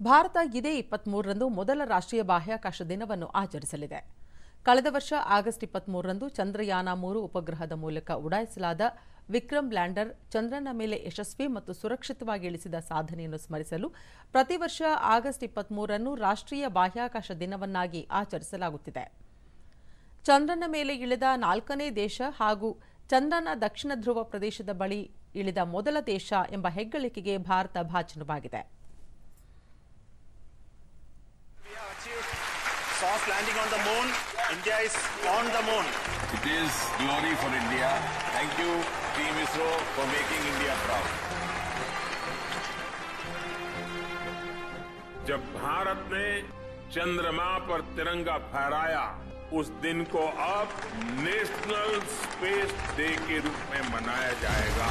ಭಾರತ ಇದೇ ಇಪ್ಪತ್ಮೂರರಂದು ಮೊದಲ ರಾಷ್ಟ್ರೀಯ ಬಾಹ್ಯಾಕಾಶ ದಿನವನ್ನು ಆಚರಿಸಲಿದೆ. ಕಳೆದ ವರ್ಷ ಆಗಸ್ಟ್ ಇಪ್ಪತ್ಮೂರರಂದು ಚಂದ್ರಯಾನ ಮೂರು ಉಪಗ್ರಹದ ಮೂಲಕ ಉಡಾಯಿಸಲಾದ ವಿಕ್ರಮ್ ಲ್ಯಾಂಡರ್ ಚಂದ್ರನ ಮೇಲೆ ಯಶಸ್ವಿ ಮತ್ತು ಸುರಕ್ಷಿತವಾಗಿ ಇಳಿಸಿದ ಸಾಧನೆಯನ್ನು ಸ್ಮರಿಸಲು ಪ್ರತಿ ವರ್ಷ ಆಗಸ್ಟ್ ಇಪ್ಪತ್ಮೂರನ್ನು ರಾಷ್ಟ್ರೀಯ ಬಾಹ್ಯಾಕಾಶ ದಿನವನ್ನಾಗಿ ಆಚರಿಸಲಾಗುತ್ತಿದೆ. ಚಂದ್ರನ ಮೇಲೆ ಇಳಿದ ನಾಲ್ಕನೇ ದೇಶ ಹಾಗೂ ಚಂದ್ರನ ದಕ್ಷಿಣ ಧ್ರುವ ಪ್ರದೇಶದ ಬಳಿ ಇಳಿದ ಮೊದಲ ದೇಶ ಎಂಬ ಹೆಗ್ಗಳಿಕೆಗೆ Bharat ಭಾಜನವಾಗಿದೆ soft landing on the moon. India is on the moon. It is glory for India. Thank you, Team ISRO, for making India proud. जब भारत ने चंद्रमा पर तिरंगा फहराया उस दिन को अब नेशनल स्पेस डे के रूप में मनाया जाएगा